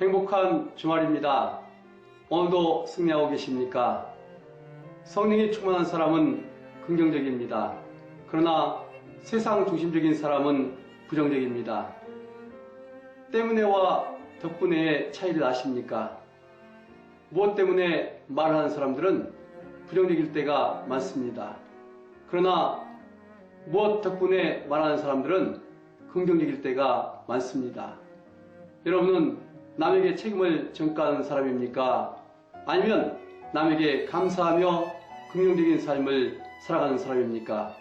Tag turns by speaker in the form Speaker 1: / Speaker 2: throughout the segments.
Speaker 1: 행복한 주말입니다. 오늘도 승리하고 계십니까? 성령이 충만한 사람은 긍정적입니다. 그러나 세상 중심적인 사람은 부정적입니다. 때문에와 덕분에의 차이를 아십니까? 무엇 때문에 말을 하는 사람들은 부정적일 때가 많습니다. 그러나 무엇 덕분에 말하는 사람들은 긍정적일 때가 많습니다. 여러분은 남에게 책임을 전가하는 사람입니까? 아니면 남에게 감사하며 긍정적인 삶을 살아가는 사람입니까?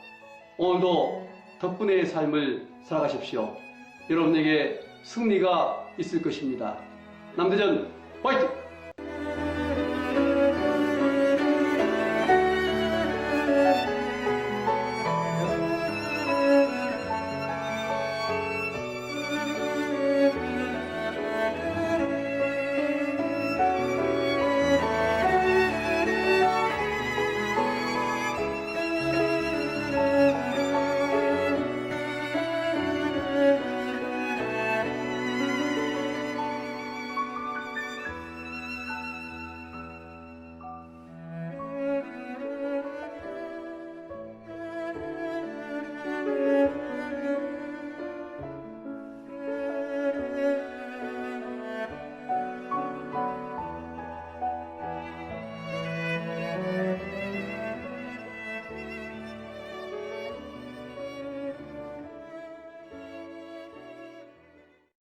Speaker 1: 오늘도 덕분에의 삶을 살아가십시오. 여러분에게 승리가 있을 것입니다. 남대전 화이팅!